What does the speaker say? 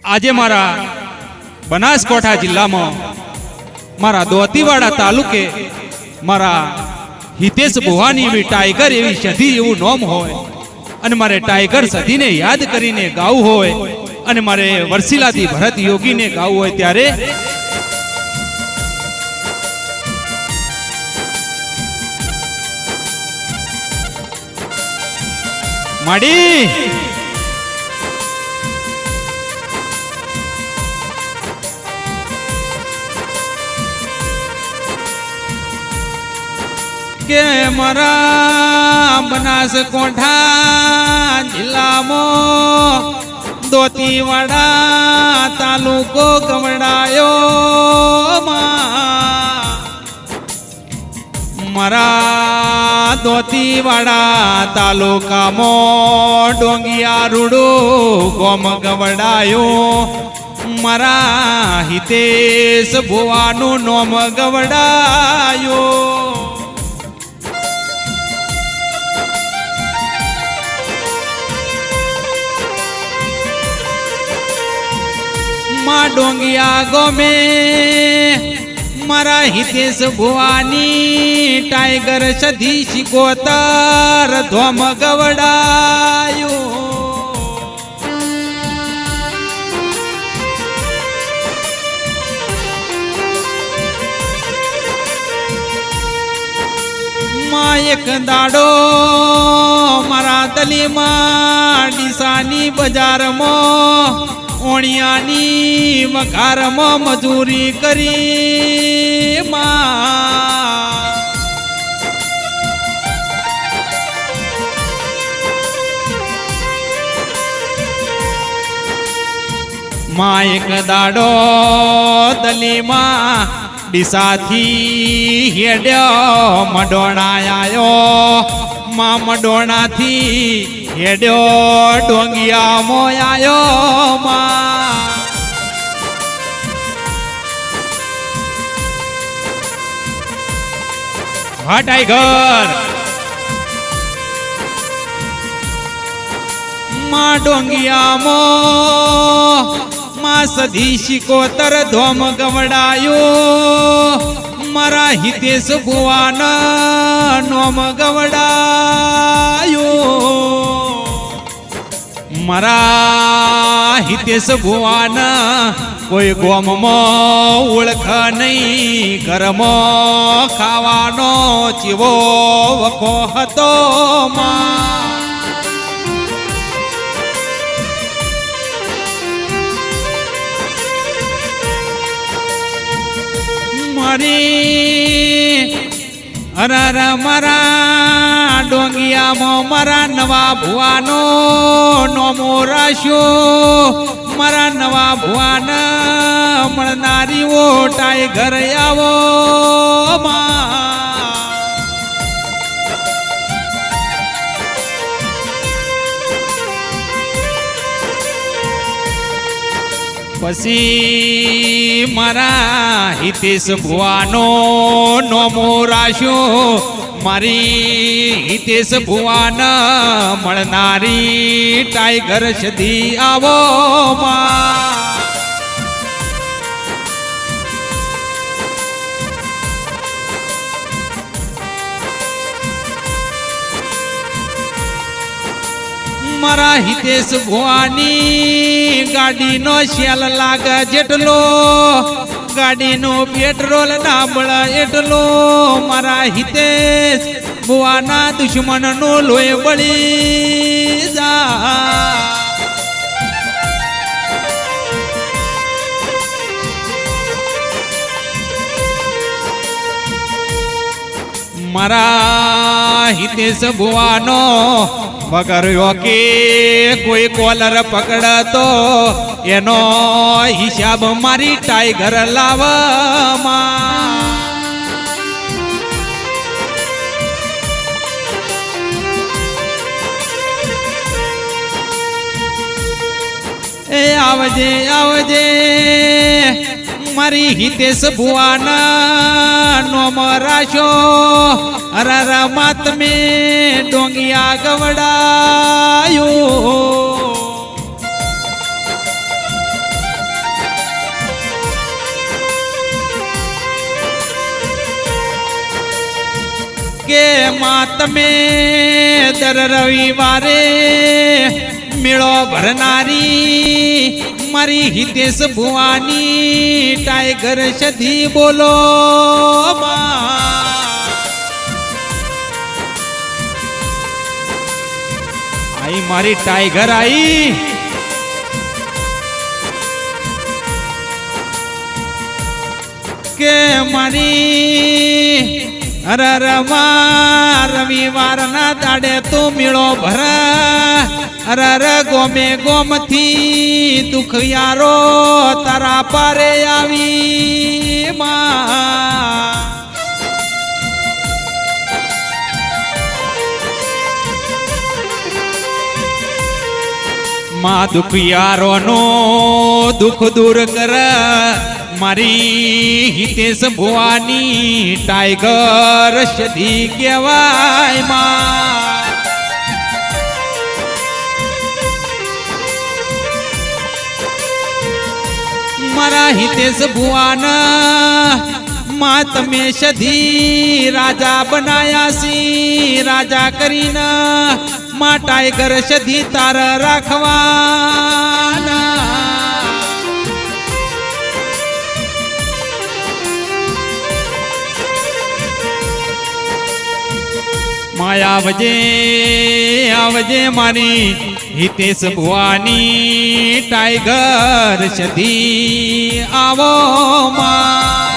આજે મારા બનાસકાંઠા જિલ્લામાં મારા દોતીવાડા તાલુકે મારા હિતેશ ભુવાની એવી ટાઈગર એવી સધી એવું નોમ હોય અને મારે ટાઈગર સધીને યાદ કરીને ગાવું હોય અને મારે વરસીલાથી ભરત યોગીને ગાવું હોય ત્યારે માડી! કે મારા બનાસકાંઠા જિલ્લામાં દોતીવાડા તાલુકો ગવડાયો મારા દોતીવાડા તાલુકામાં ડોંગિયા રૂડો ગોમ ગવડાયો. મારા હિતેશ ભુવાનું નોમ ગવડાયો. ડોંગિયા ગમે. મારા હિતેશ ભુવાની ટાઈગર સધી શિકોતર ધોમ ગવડાયો. એક દાડો મારા દલીમાં ડીસાની બજારમાં ઓણિયાની વઘારમાં મજૂરી કરી માં. એક દાડો દલીમાં ડીસાથી હેડ્યો મડોણા આયો. માં મડોણાથી હેડ્યો ડોંગિયા મોયાયો માં. હા ટાઈગરમાં ડોંગિયામો માં સધી શિકોતર ધોમ ગવડાયો. મારા હિતેશ ભુવાન નોમ ગવડાયો. મારા હિતેશ ભુવાન કોઈ ગોમમાં ઓળખ નહીં, ઘરમાં ખાવાનો ચીવો વખો હતો માં. મારી. અરર મારા ડોંગિયામાં મારા નવા ભુવાનો નોમો રાશ્યો મારા નવા ભુવાન મળનારીઓ, ટાઈગર આવો માં પછી મારા હિતેશ ભુવાનો નોમો રાશ્યો. મારી હિતેશ ભુવાન મળનારી ટાઈગર સધી આવો માં. મારા હિતેશ ભુવાની ગાડીનો શેલ લાગ જેટલો, ગાડીનો પેટ્રોલ ના બળ એટલો. મારા હિતેશ ભુવાના દુશ્મન નો લોહી બળી જા. મારા હિતેશ ભુવાનો વગર કે કોઈ કોલર પકડતો એનો હિસાબ મારી ટાઈગર લાવમાં એ આવજે આવજે. મારી હિતેશ ભુવાના નોમ રાશો અરારામાં તમે ડોંગિયા ગવડાયો. કે માં, તમે દર રવિવારે મેળો ભરનારી મારી હિતેશ ભુવાની ટાઈગર સધી બોલો આઈ મારી ટાઈગર આઈ. કે મારી અરરમાં રવિવારના દાડે તું મેળો ભર. અરર ગોમે ગોમથી દુઃખ યારો તારા પારે આવી માં. માં દુખિયારોનો દુઃખ દૂર કર. મારી હિતેશ ભુવાની ટાઈગર સધી કહેવાયમાં. હિતેશ ભુવાના માં તમે સધી રાજા બનાયા સી, રાજા કરીને માં ટાઈગર સધી તાર રાખવાના. માયા આવજે આવજે મારી હિતેશ ભુવાની ટાઈગર સધી આવો માં.